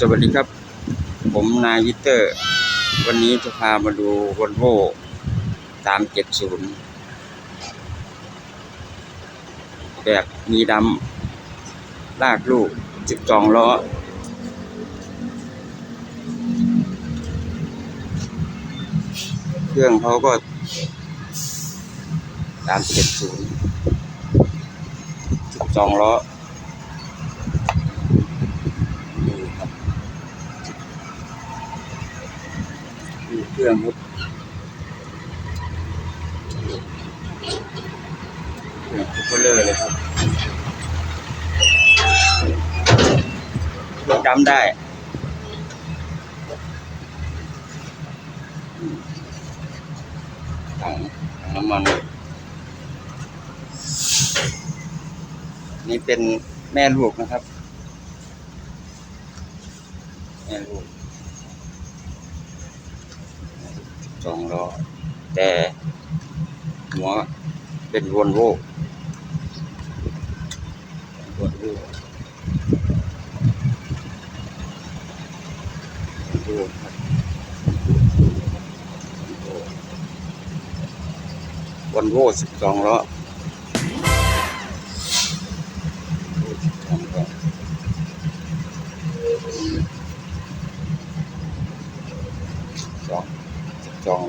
สวัสดีครับ ผมนายวิเตอร์ วันนี้จะพามาดูวอลโว่370แบบมีดำลากลูก12ล้อ เครื่องเขาก็370 12ล้อ นี่ครับนี่ เครื่องครับเครื่องทุกคนเลยเลยครับรถดำได้ถังถังน้ำมัน นี่เป็นแม่ลูกนะครับ แม่ลูก สองล้อ แต่หัวเป็นวนโววนโววนโวครับวนโวสิบสองล้อ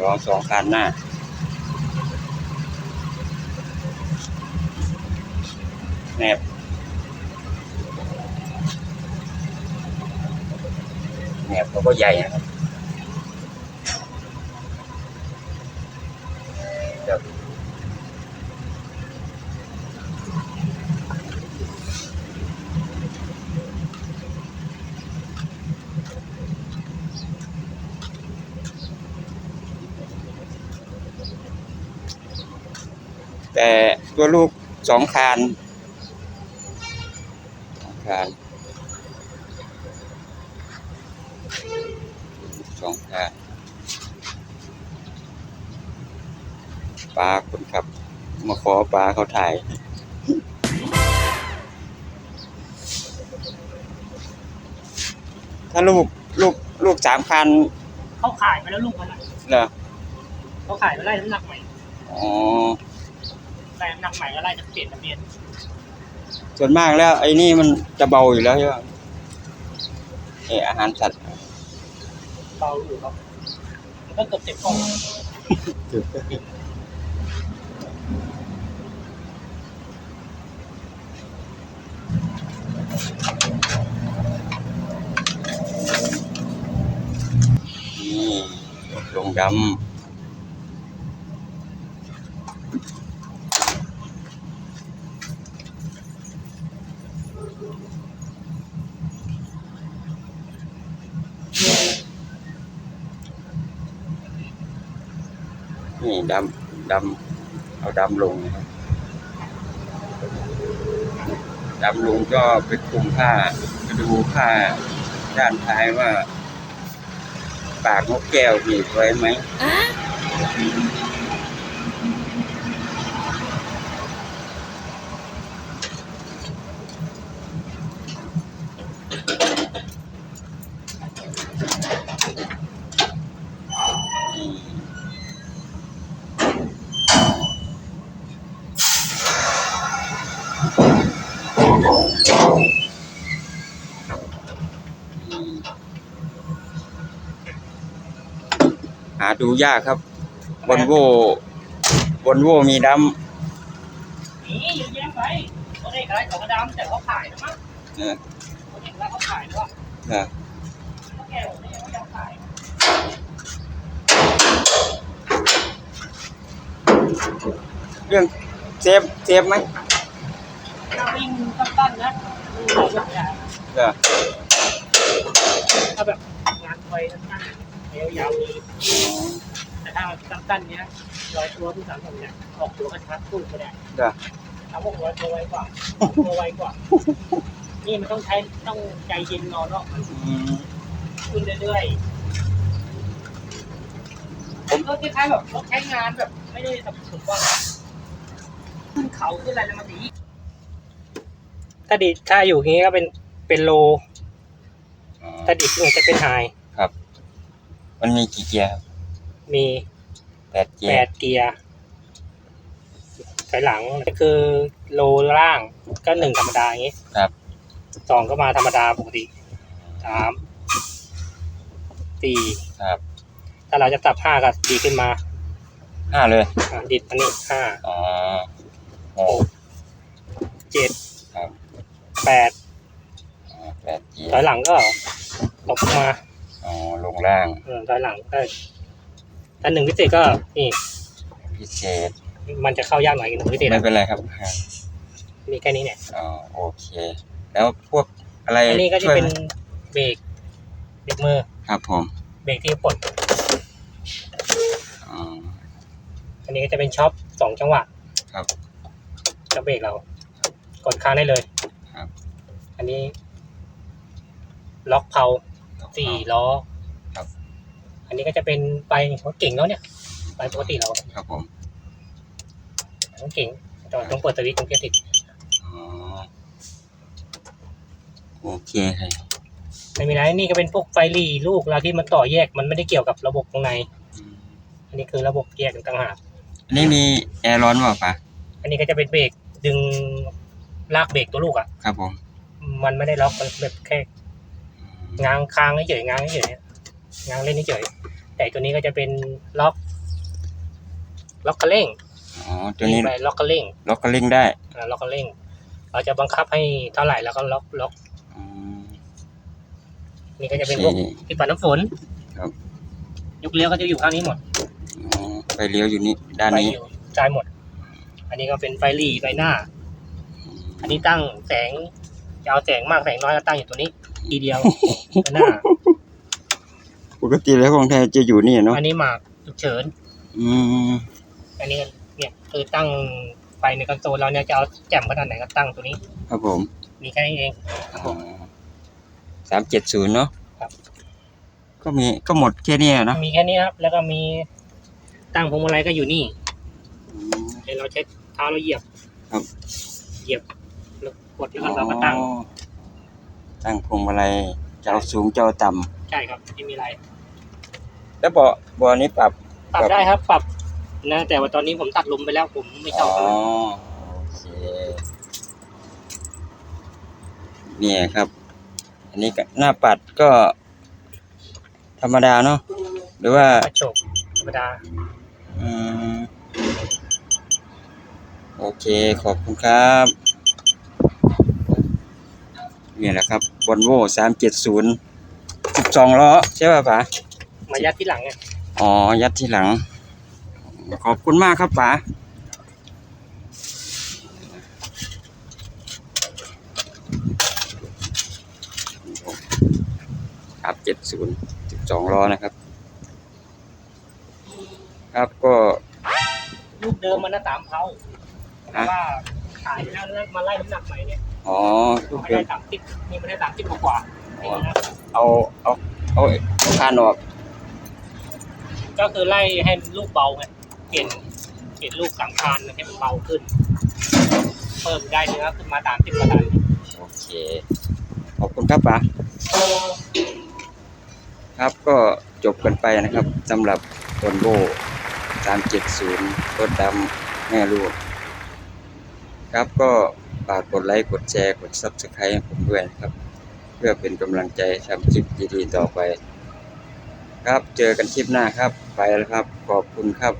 อสองคันหน้า แนบแนบเขาก็ใหญ่นะครับ แต่ตัวลูกสองคานสองคานสองคานปลาคนขับ มาขอปลาเขาถ่ายถ้าลูกลูกลูกสามคันเขาขายไปแล้วลูกมันอะเหรอเขาขายไปไล่น้ำหนักใหม่อ๋อ ไล่น้ำหนักใหม่ก็ไล่จะเปลี่ยนทะเบียนส่วนมากแล้ว ไอ้นี่มันจะเบาอยู่แล้วใช่ไหมเอออาหารสัตว์เบาอยู่ครับแล้วก็เกือบเจ็บคอนี่ลงดำ ดำดำเอาดำลงนะครับดำลงก็ไปคลุมผ้าไปดูผ้าด้านท้ายว่า ปากนกแก้วมีไว้ไหม หาดูยากครับวอลโววอลโวมีดนี่เยอะแยะไปเขาเรียกอะไรของกระดำแต่เขาขายนะมั้งำเออเขาเรียกแล้วเขาขายว่าเออเขาแก้วเนี่ยเขาจะขายเรื่องเซฟเซฟไหมถ้าวิ่ง สั้นๆนะวิ่งแบบใหญ่เออถ้าแบบงานไวสั้นๆยาวๆนี้แต่ถ้าสั้นๆเนี้ยร้อยตัวที่สามผมเนี่ยออกตัวกระชับตู้ก็ได้เออทำพวกร้อยตัวไวกว่าตัวไวกว่า นี่มันต้องใช้ต้องใจเย็นนอนเนาะมันอืมขึ้นเรื่อยๆผมก็คล้ายๆแบบรถใช้งานแบบ ไม่ได้แบบสุดว่าขึ้นเขาขึ้นอะไรแล้วมันดี ถ้าดีถ้าอยู่อย่างนี้ก็เป็นเป็นโล อ๋อถ้าดิบเนี่ยจะเป็นไฮครับมันมีกี่เกียร์ครับมีแปดเกียแปร์ดเกียร์ถอยหลังก็คือโลล่างก็หนึ่งธรรมดาอย่างนี้ครับสองก็มาธรรมดาปกติสามสี่ครับถ้าเราจะตับห้าก็ดีขึ้นมาห้าเลยอะดิดอันนี้ห้าอ๋อหกเจ็ดครับ แปดอ๋อแปดเกียถอยร์หลังก็ตกมาอ๋อลงล่างเออถอยหลังก็อันหนึ่งพิเศษก็นี่พิเศษมันจะเข้ายากหน่อยหนึ่งพิเศษไม่อะเป็นไรครับห้ามีแค่นี้เนี่ยอ๋อโอเค แล้วพวกอะไรอันนี้ก็จะช่วยเป็นไหมเบรกเบรกมือครับผมเบรกที่ปลดอ๋ออันนี้ก็จะเป็นช็อปสองจังหวะครับจะเบรกเรา กดค้างได้เลยครับ อันนี้ ล็อกเพาสี่ล้อครับ อันนี้ก็จะเป็นไฟรถเก่งแล้วเนี่ยไฟปกติเราครับผมรถเก่งแต่ว่าต้องเปิดสวิตช์ตรงเกียร์ติดอ๋อโอเคครับไม่มีอะไรนี่ก็เป็นพวกไฟรีลูกเราที่มันต่อแยกมันไม่ได้เกี่ยวกับระบบตรงในอืมอันนี้คือระบบแยกต่างหากอันนี้มีแอร์ร้อนเปล่าปะอันนี้ก็จะเป็นเบรกดึงลากเบรกตัวลูกอะ ครับผม มันไม่ได้ล็อกมันแบบแค่ง้างค้างเฉยๆง้างเฉยๆง้างเล่นเฉยๆแต่ตัวนี้ก็จะเป็นล็อก ล็อกคันเร่งอ๋อตัวนี้ไปล็อกคันเร่ง ล็อกก็เล่งได้อ่าล็อกคันเร่ง เราจะบังคับให้เท่าไหร่แล้วก็ล็อกล็อกอืมนี่ก็จะเป็นพวกโอเคที่ปัดน้ำฝนครับยุกเลี้ยวก็จะอยู่ข้างนี้หมดอ๋อไฟเลี้ยวอยู่นี่ด้านไฟนี้อยู่ซ้ายหมด อันนี้ก็เป็นไฟหลีไฟหน้า อันนี้ตั้งแสง จะเอาแสงมากแสงน้อยก็ตั้งอยู่ตัวนี้ ทีเดียวไฟหน้าปกติแล้วของแท้จะอยู่นี่เนาะอันนี้หมากฉุกเฉิน อืมอันนี้เนี่ยคือตั้งไฟในคอนโซลเราเนี่ยจะเอาแจ่มขนาดไหนก็ตั้งตัวนี้ ครับผมมีแค่นี้เอง ครับผมสามเจ็ดศูนย์เนาะครับ ก็มีก็หมดแค่เนี้ยเนาะมีแค่นี้ครับ แล้วก็มีตั้งพวงมาลัยก็อยู่นี่อืม เดี๋ยวเราใช้เท้าเราเหยียบครับ เหยียบแล้ว กดแล้วก็เราก็ตั้ง อ๋อตั้งพวงมาลัยเจ้าสูงเจ้าต่ใช่ครับไม่มีอะไรำแล้วเบาะเบาะนี้ปรับปรับได้ครับ ปรับนะแต่ว่าตอนนี้ผมตัดลมไปแล้วผมไม่ชอ๋ออบโอเคเนี่ยครับ อันนี้ก็หน้าปัดก็ ธรรมดาเนาะหรือว่า กระจกธรรมดา อืม โอเค ขอบคุณครับ นี่แหละครับบอนโวสามเจ็ดศูนย์สิบสองล้อใช่ป่ะป๋ามายัดที่หลังเนี่ยอ๋อ ยัดที่หลัง ขอบคุณมากครับป๋าครับเจ็ดศูนย์สิบสองล้อนะครับ ครับก็ลูกเดิมมันน่ะสามเท้าแต่ฮะว่า ขายไปแล้วแล้วมาไล่น้ำหนักใหม่เนี่ยอ๋อลูกไม่เดิได้มสามสิบนี่มันได้สามสิบกว่าๆนี่นะเอาเอาเอาเอาคานออก ก็คือไล่ให้ลูกเบาไงเปลี่ยนเปลี่ยนลูกสังคานให้มันเบาขึ้น เพิ่มได้เนื้อขึ้นมาสามสิบกว่าตันโอเคขอบคุณครับป๋าครับก็จบกันไปนะครับสำหรับตนโบ370รถดำแม่ลูก ครับก็ฝากกดไลค์กดแชร์กด Subscribe ให้ผมด้วยนะครับ เพื่อเป็นกำลังใจทำคลิปดีๆต่อไป ครับเจอกันคลิปหน้าครับไปแล้วครับ ขอบคุณครับ